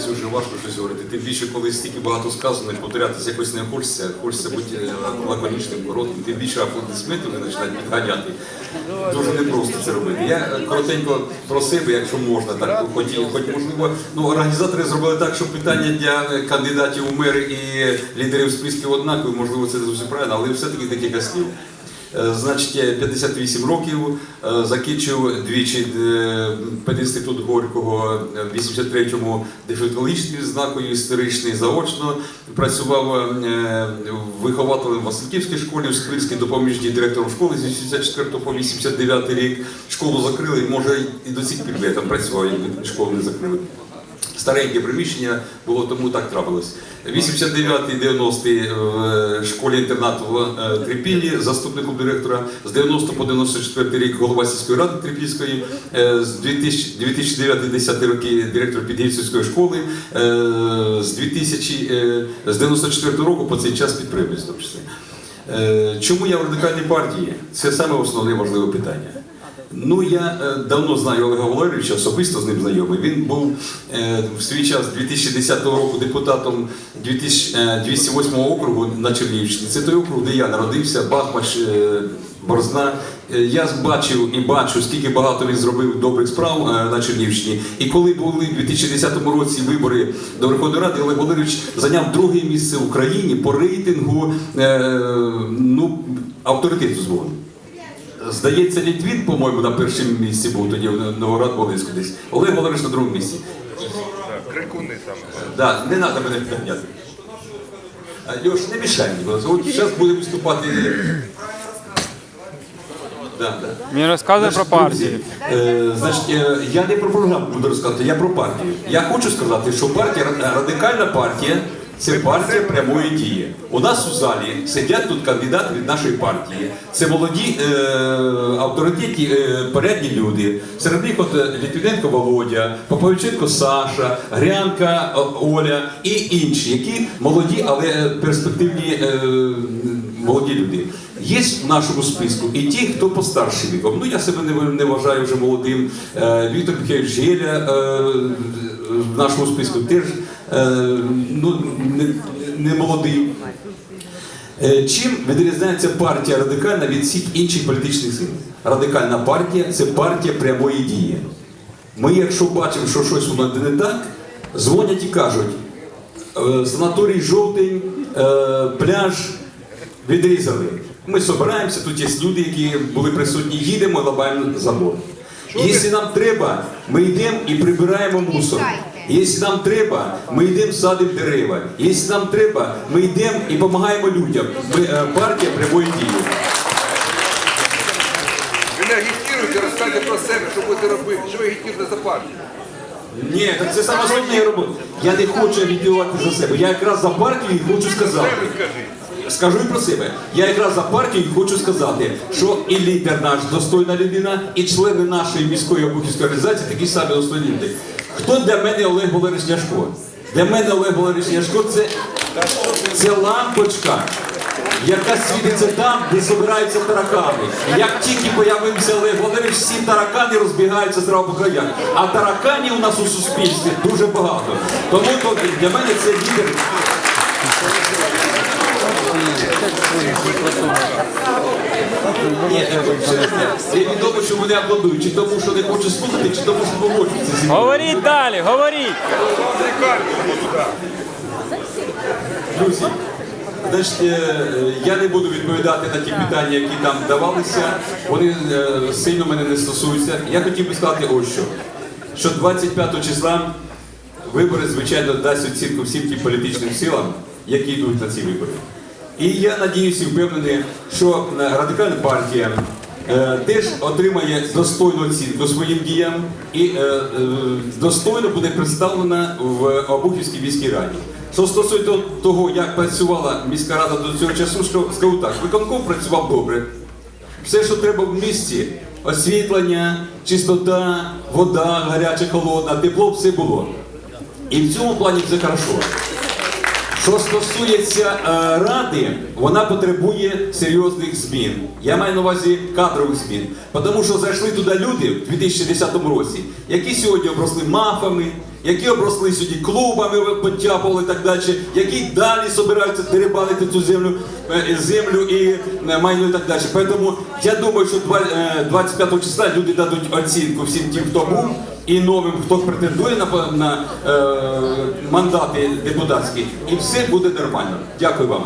спілкуюся, вже важко щось говорити. Тим більше, коли стільки багато сказано, повторятися якось не хочеться, хочеться бути е, лаконічним, коротким, тим більше аплодисменти вони починають підганяти. Дуже непросто це робити. Я е, коротенько про себе, якщо можна, так хоч, хоч можливо, ну організатори зробили так, що питання для е, кандидатів у мери і лідерів списків однакові, можливо, це зовсім правильно, але все-таки декілька слів. Е, Значить, я 58 років, е, закінчив двічі е, пединститут Горького в 83-му дефектологічною відзнакою, історичний заочно. Працював вихователем Васильківській школі, в Сквирській допоміжній директором школи з 84 по 89 рік. Школу закрили, може і до цих пір я там працював, якби школу не закрили. Стареньке приміщення було, тому так трапилось. 89-90 в школі інтернату в е, Трипіллі, заступником директора, з 90 по 94 рік голова сільської ради Трипільської, е, з 2009-10 роки директор Підгірцівської школи, е, з 2000, е, з 94 року по цей час підприємець. Е, Чому я в радикальній партії? Це саме основне важливе питання. Ну, я е, давно знаю Олега Валерійовича, особисто з ним знайомий. Він був е, в свій час 2010 року депутатом 2000, е, 208 округу на Чернігівщині. Це той округ, де я народився, Бахмач, Борзна. Я бачив і бачу, скільки багато він зробив добрих справ на Чернігівщині. І коли були в 2010 році вибори до Верховної Ради, Олег Валерійович зайняв друге місце в Україні по рейтингу ну, авторитету згодом. Здається, Літвін, по-моєму, на першому місці був тоді в Новоград Волинську десь. Олег Валерійович на другому місці. Крикуни саме. Да, не треба мене підганяти. Льош, не мішай мені, будь. От зараз буде виступати. Да, да. Він розказує про партію. Е, значить, е, я не про програму буду розказувати, я про партію. Я хочу сказати, що партія радикальна партія це партія прямої дії. У нас у залі сидять тут кандидати від нашої партії. Це молоді е, авторитетні е, порядні люди. Серед них от е, Літвіненко Володя, Поповиченко Саша, Грянка е, Оля і інші, які молоді, але перспективні е, молоді люди. Є в нашому списку і ті, хто постарший віком. Ну я себе не, не вважаю вже молодим. Е, Віктор Михайлович Геля е, в нашому списку теж ну, не, не молодий. Е, Чим відрізняється партія радикальна від всіх інших політичних сил? Радикальна партія це партія прямої дії. Ми, якщо бачимо, що щось у нас не так, дзвонять і кажуть: е, санаторій жовтень, е, пляж відрізали. Ми збираємося, тут є люди, які були присутні, їдемо лабаємо забор. Якщо нам треба, ми йдемо і прибираємо мусор. Якщо нам треба, ми йдемо садимо дерева. Якщо нам треба, ми йдемо і допомагаємо людям. Ми партія прямої дії. Ви не агітуєте, розкажете про себе, що будете робити, що ви агітуєте за партію. Ні, так це саме основне робота. Я не хочу агітувати за себе. Я якраз за партію і хочу сказати. Скажу і про себе. Я якраз за партію і хочу сказати, що і лідер наш достойна людина, і члени нашої міської обухівської організації такі самі достойні люди. Хто для мене Олег Валерійович Ляшко? Для мене Олег Валерійович Ляшко це, це лампочка, яка світиться там, де збираються таракани. Як тільки появився Олег Валерійович, всі таракани розбігаються з по краях. А тараканів у нас у суспільстві дуже багато. Тому для мене це лідер. Це відомо, що вони аплодують, чи тому, що не хочуть слухати, чи тому, що погоджуються зі мною. Говоріть далі, говоріть. Друзі, значить, е, я не буду відповідати на ті питання, які там давалися. Вони е, сильно мене не стосуються. Я хотів би сказати ось що. Що 25 числа вибори, звичайно, дасть оцінку всім тим політичним силам, які йдуть на ці вибори. І я надіюся впевнений, що е, радикальна партія е, теж отримає достойну оцінку своїм діям і е, е, достойно буде представлена в Обухівській міській раді. Що стосується того, як працювала міська рада до цього часу, що скажу так, виконком працював добре. Все, що треба в місті, освітлення, чистота, вода, гаряча, холодна, тепло, все було. І в цьому плані все хорошо. Що стосується е, ради, вона потребує серйозних змін. Я маю на увазі кадрових змін. Тому що зайшли туди люди в 2010 році, які сьогодні обросли мафами, які обросли сьогодні клубами, потяпали так далі, які далі собираються дерибанити цю землю, е, землю і е, майно і так далі. Тому я думаю, що два- е, 25 числа люди дадуть оцінку всім тим, хто був, і новим, хто претендує на, на е, мандати депутатські, і все буде нормально. Дякую вам.